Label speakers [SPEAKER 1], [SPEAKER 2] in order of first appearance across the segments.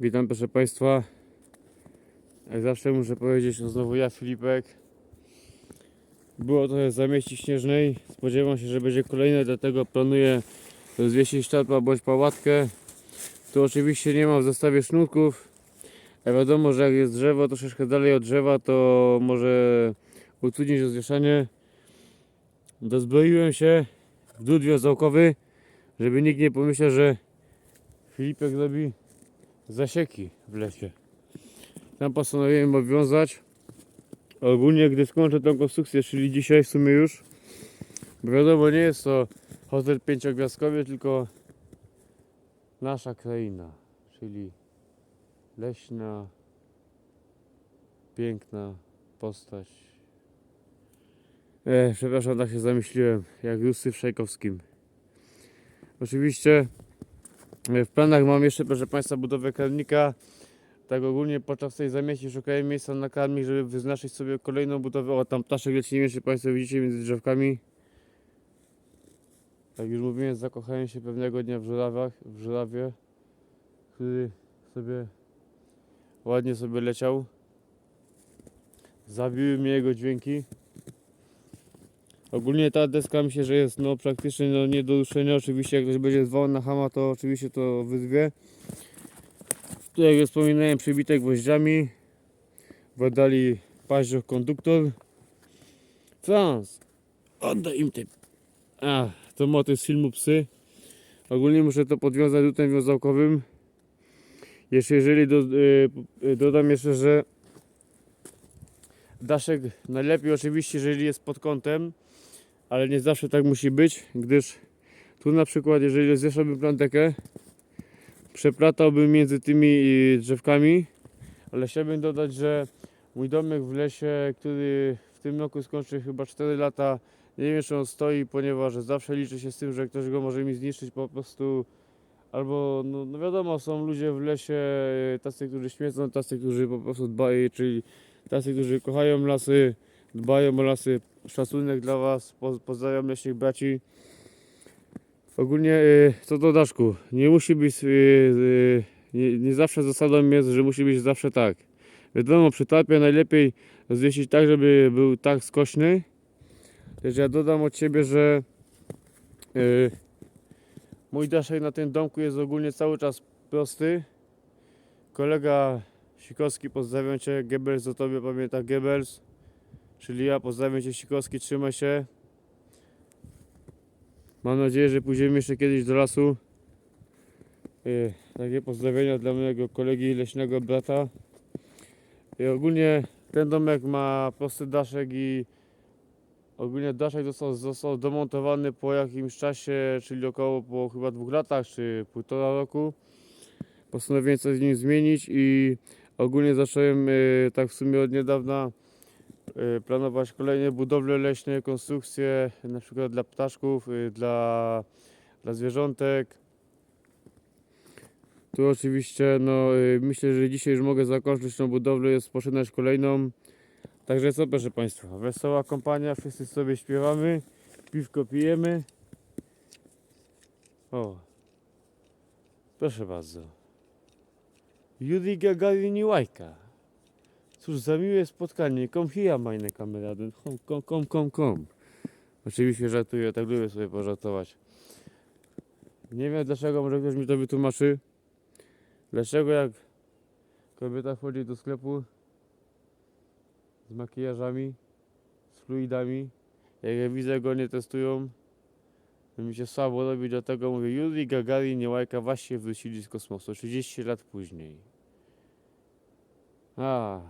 [SPEAKER 1] Witam proszę Państwa. Jak zawsze muszę powiedzieć, to znowu ja Filipek. Było trochę zamieści śnieżnej. Spodziewam się, że będzie kolejne, dlatego planuję zwiesić sztarpa bądź pałatkę. Tu oczywiście nie mam w zestawie sznurków. A wiadomo, że jak jest drzewo troszeczkę dalej od drzewa, to może utrudnić rozwieszanie. Dozbroiłem się w drut wiązałkowy, żeby nikt nie pomyślał, że Filipek zrobi zasieki w lesie. Tam postanowiłem obwiązać. Ogólnie, gdy skończę tą konstrukcję, czyli dzisiaj w sumie już, bo wiadomo, nie jest to hotel pięciogwiazdkowy, tylko nasza kraina, czyli leśna, piękna postać. E, przepraszam, tak się zamyśliłem, jak Rusy w Szajkowskim. Oczywiście w planach mam jeszcze, proszę Państwa, budowę karmnika. Tak ogólnie podczas tej zamieści szukałem miejsca na karmik, żeby wyznaczyć sobie kolejną budowę. O, tam ptaszek leci, nie wiem czy Państwo widzicie między drzewkami. Jak już mówiłem, zakochałem się pewnego dnia w żurawach, w żurawie, który sobie ładnie sobie leciał. Zabiły mnie jego dźwięki. Ogólnie ta deska myślę, że jest no praktycznie no, nie do ruszenia. Oczywiście jak ktoś będzie zwał na hama, to oczywiście to wyzwie. Tu jak wspominałem, przybite gwoździami. Wydali paździoch konduktor. Franz, oddaj im ty. A, to motyw z filmu Psy. Ogólnie muszę to podwiązać drutem wiązałkowym. Jeszcze jeżeli do, y, y, dodam jeszcze, że daszek najlepiej oczywiście, jeżeli jest pod kątem, ale nie zawsze tak musi być, gdyż tu na przykład, jeżeli zwieszałbym plantekę, przeplatałbym między tymi y, drzewkami, ale chciałbym dodać, że mój domek w lesie, który w tym roku skończy chyba 4 lata, nie wiem czy on stoi, ponieważ zawsze liczy się z tym, że ktoś go może mi zniszczyć po prostu. Albo, no, no wiadomo, są ludzie w lesie, y, tacy, którzy śmiecą, tacy, którzy po prostu dbają, czyli tacy, którzy kochają lasy, dbają o lasy. Szacunek dla Was, po- pozdrawiam leśnych braci. Ogólnie y, co do daszku, nie musi być, y, y, nie, nie zawsze zasadą jest, że musi być zawsze tak. Wiadomo, przy tarpie najlepiej zwiesić tak, żeby był tak skośny. Też ja dodam od siebie, że mój daszek na tym domku jest ogólnie cały czas prosty. Kolega Sikowski, pozdrawiam Cię, Goebbels o Tobie pamięta Goebbels. Czyli ja pozdrawiam Cię Sikowski, trzymaj się. Mam nadzieję, że pójdziemy jeszcze kiedyś do lasu. Yy, takie pozdrowienia dla mojego kolegi leśnego brata. I ogólnie ten domek ma prosty daszek i ogólnie daszek został, został domontowany po jakimś czasie, czyli około po chyba dwóch latach czy półtora roku. Postanowiłem coś z nim zmienić i ogólnie zacząłem yy, tak w sumie od niedawna planować kolejne budowle leśne, konstrukcje, na przykład dla ptaszków, y, dla, dla zwierzątek. Tu oczywiście, no y, myślę, że dzisiaj już mogę zakończyć tą budowlę i rozpoczynać kolejną. Także co proszę Państwa, wesoła kompania, wszyscy sobie śpiewamy, piwko pijemy. O, proszę bardzo. Juri Gagarin Łajka. Cóż za miłe spotkanie. Kom hier, meine Kameraden. Kom, kom, kom, kom, kom. Oczywiście żartuję, tak lubię sobie pożartować. Nie wiem dlaczego, może ktoś mi to wytłumaczy. Dlaczego jak kobieta wchodzi do sklepu z makijażami, z fluidami, jak ja widzę, go nie testują, to mi się słabo robi, dlatego mówię, Yuri Gagarin i Łajka właśnie wrócili z kosmosu 30 lat później. A,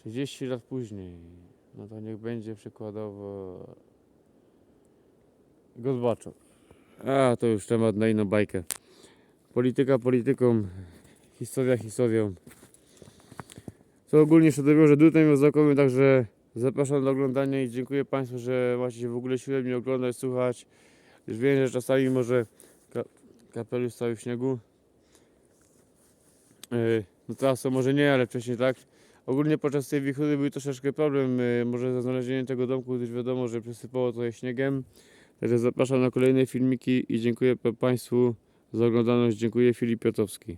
[SPEAKER 1] 30 lat później, no to niech będzie przykładowo Gozbaczow. A, to już temat na inną bajkę. Polityka polityką, historia historią. To ogólnie środowisko drutem wiązałkowym, także zapraszam do oglądania i dziękuję Państwu, że macie w ogóle siłę mnie oglądać, słuchać. Już wiem, że czasami może ka kapelusz cały w śniegu. Yy, no teraz to może nie, ale wcześniej tak. Ogólnie podczas tej wichury był troszeczkę problem, yy, może ze znalezieniem tego domku, gdyż wiadomo, że przysypało trochę śniegiem. Także zapraszam na kolejne filmiki i dziękuję pa- Państwu za oglądalność. Dziękuję Filip Piotowski.